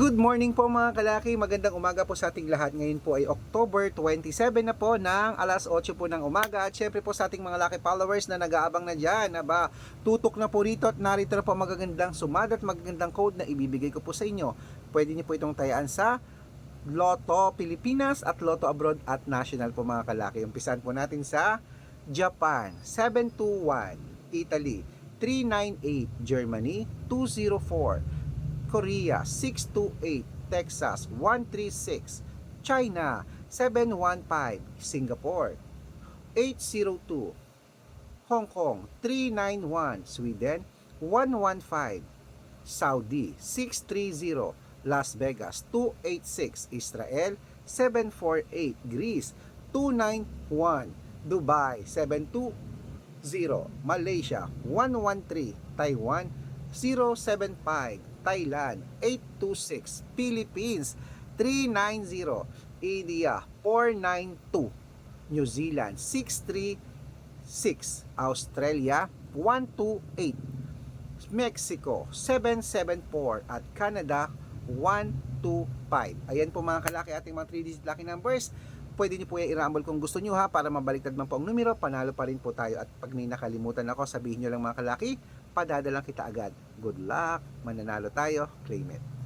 Good morning po mga kalaki, magandang umaga po sa ating lahat. Ngayon po ay October 27 na po ng alas 8 po ng umaga. At syempre po sa ating mga laki followers na nag-aabang na dyan, aba, tutok na po rito at narito na po magagandang sumad at magagandang code na ibibigay ko po sa inyo. Pwede niyo po itong tayaan sa Lotto Pilipinas at Lotto Abroad at National po mga kalaki. Umpisan po natin sa Japan 721, Italy 398, Germany 204, Korea 628, Texas 136, China 715, Singapore 802, Hong Kong 391, Sweden 115, Saudi 630, Las Vegas 286, Israel 748, Greece 291, Dubai 720, Malaysia 113, Taiwan 075, Thailand 826, Philippines 390, India 492, New Zealand 636, Australia 128, Mexico 774 at Canada 125. Ayan po mga kalaki ating mga 3-digit lucky numbers. Pwede niyo po i-rumble kung gusto niyo ha para mabaliktad man po ang numero, panalo pa rin po tayo at pag may nakalimutan ako, sabihin niyo lang mga kalaki, padadalang kita agad. Good luck, mananalo tayo, claim it.